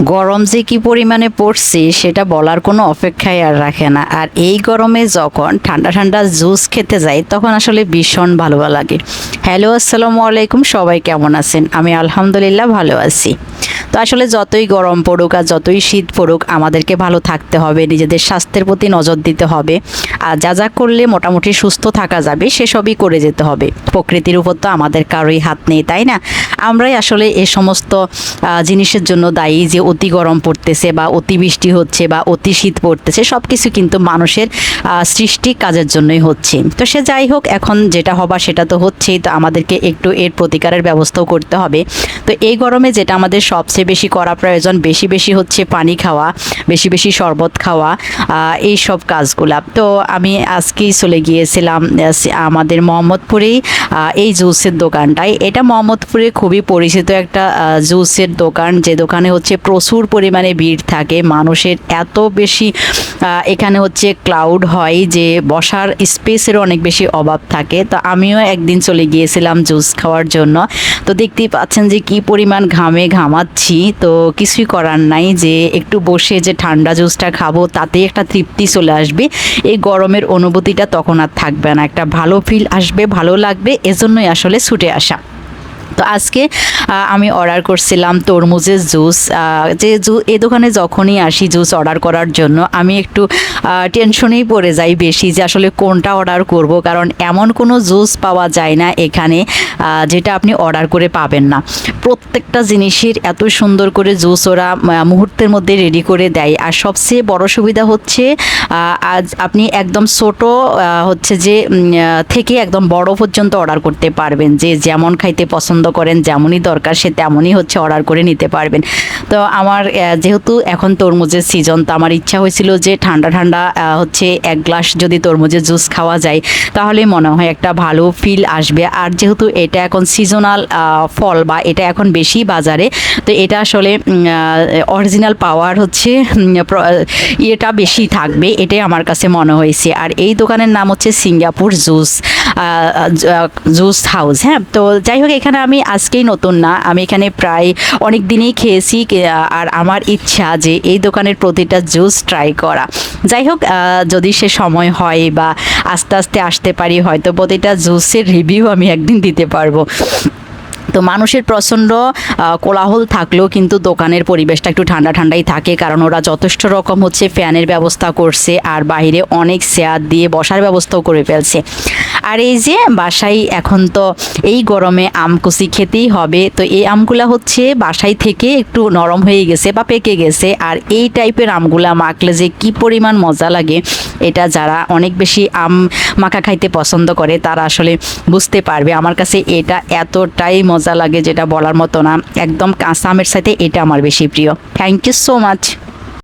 গরম যে কি পরিমাণে পড়ছে, সেটা বলার কোনো অপেক্ষাই আর রাখে না। আর এই গরমে যখন ঠান্ডা ঠান্ডা জুস খেতে যাই, তখন আসলে ভীষণ ভালো লাগে। হ্যালো, আসসালামু আলাইকুম, সবাই কেমন আছেন? আমি আলহামদুলিল্লাহ ভালো আছি। তো আসলে যতই গরম পড়ুক আর যতই শীত পড়ুক, আমাদেরকে ভালো থাকতে হবে, নিজেদের স্বাস্থ্যের প্রতি নজর দিতে হবে। আর যা যা করলে মোটামুটি সুস্থ থাকা যাবে সেসবই করে যেতে হবে। প্রকৃতির উপর তো আমাদের কারোই হাত নেই, তাই না? আমরাই আসলে এ সমস্ত জিনিসের জন্য দায়ী যে অতি গরম পড়তেছে বা অতি বৃষ্টি হচ্ছে বা অতি শীত পড়তেছে সব কিছু কিন্তু মানুষের সৃষ্টি কাজের জন্যই হচ্ছে। তো সে যাই হোক, এখন যেটা হবার সেটা তো হচ্ছেই, তো আমাদেরকে একটু এর প্রতিকারের ব্যবস্থাও করতে হবে। তো এই গরমে যেটা আমাদের সবচেয়ে বেশি করা প্রয়োজন, বেশি বেশি হচ্ছে পানি খাওয়া, বেশি বেশি শরবত খাওয়া এই সব কাজগুলা। তো আমি আজকেই চলে গিয়েছিলাম আমাদের মোহাম্মদপুরেই এই জুসের দোকানটাই এটা মোহাম্মদপুরে খুবই পরিচিত একটা জুসের দোকান। যে দোকানে হচ্ছে প্রচুর পরিমাণে ভিড় থাকে। মানুষের এত বেশি এখানে হচ্ছে ক্লাউড হয় যে বসার স্পেসের অনেক বেশি অভাব থাকে। তো আমিও একদিন চলে গিয়েছিলাম জুস খাওয়ার জন্য। তো দেখতেই পাচ্ছেন যে কি পরিমাণ ঘামে ঘামাচ্ছি। তো কিছুই করার নাই যে একটু বসে যে ঠান্ডা জুসটা খাব তাতে একটা তৃপ্তি চলে আসবে। এই গরমের অনুভূতিটা তখন আর থাকবে না। একটা ভালো ফিল আসবে, ভালো লাগবে, এজন্যই আসলে ছুটে আসা। তো আজকে আমি অর্ডার করছিলাম তরমুজের জুস। যে জু, এ দোকানে যখনই আসি জুস অর্ডার করার জন্য, আমি একটু টেনশনেই পড়ে যাই বেশি যে আসলে কোনটা অর্ডার করব, কারণ এমন কোনো জুস পাওয়া যায় না এখানে যেটা আপনি অর্ডার করে পাবেন না। প্রত্যেকটা জিনিসের এত সুন্দর করে জুস ওরা মুহূর্তের মধ্যে রেডি করে দেয়। আর সবচেয়ে বড় সুবিধা হচ্ছে আজ আপনি একদম ছোট হচ্ছে যে থেকে একদম বড় পর্যন্ত অর্ডার করতে পারবেন। যে যেমন খাইতে পছন্দ করেন, যেমনই দরকার সে তেমনই হচ্ছে অর্ডার করে নিতে পারবেন। তো আমার যেহেতু এখন তরমুজের সিজন তো আমার ইচ্ছা হয়েছিল যে ঠান্ডা ঠান্ডা হচ্ছে এক গ্লাস যদি তরমুজের জুস খাওয়া যায়, তাহলে মনে হয় একটা ভালো ফিল আসবে। আর যেহেতু এটা এখন সিজনাল ফল বা এটা এখন বেশি বাজারে, তো এটা আসলে অরিজিনাল পাওয়ার হচ্ছে ইয়েটা বেশি থাকবে, এটাই আমার কাছে মনে হয়েছে। আর এই দোকানের নাম হচ্ছে সিঙ্গাপুর জুস জুস হাউস হ্যাঁ? তো যাই হোক, এখানে আমি আজকেই নতুন না, আমি এখানে প্রায় অনেক দিনেই খেয়েছি আর আমার ইচ্ছা যে এই দোকানের প্রতিটা জুস ট্রাই করা। যাই হোক যদি সে সময় হয় বা আস্তে আস্তে আসতে পারি, হয়তো প্রতিটা জুসের রিভিউ আমি একদিন দিতে পারব। তো মানুষের প্রচণ্ড কোলাহল থাকলেও কিন্তু দোকানের পরিবেশটা একটু ঠান্ডা ঠান্ডাই থাকে, কারণ ওরা যথেষ্ট রকম হচ্ছে ফ্যানের ব্যবস্থা করছে আর বাইরে অনেক চেয়ার দিয়ে বসার ব্যবস্থাও করে ফেলছে। আর এই যে বাসায় এখন তো এই গরমে আমকুচি খেতেই হবে, তো এই আমগুলা হচ্ছে বাসায় থেকে একটু নরম হয়ে গেছে বা পেকে গেছে, আর এই টাইপের আমগুলা মাখলে যে কি পরিমাণ মজা লাগে, এটা যারা অনেক বেশি আম মাখা খাইতে পছন্দ করে তারা আসলে বুঝতে পারবে। আমার কাছে এটা এতটাই মজা লাগে যেটা বলার মতো না। একদম কাঁচা আমের সাথে এটা আমার বেশি প্রিয়। Thank you so much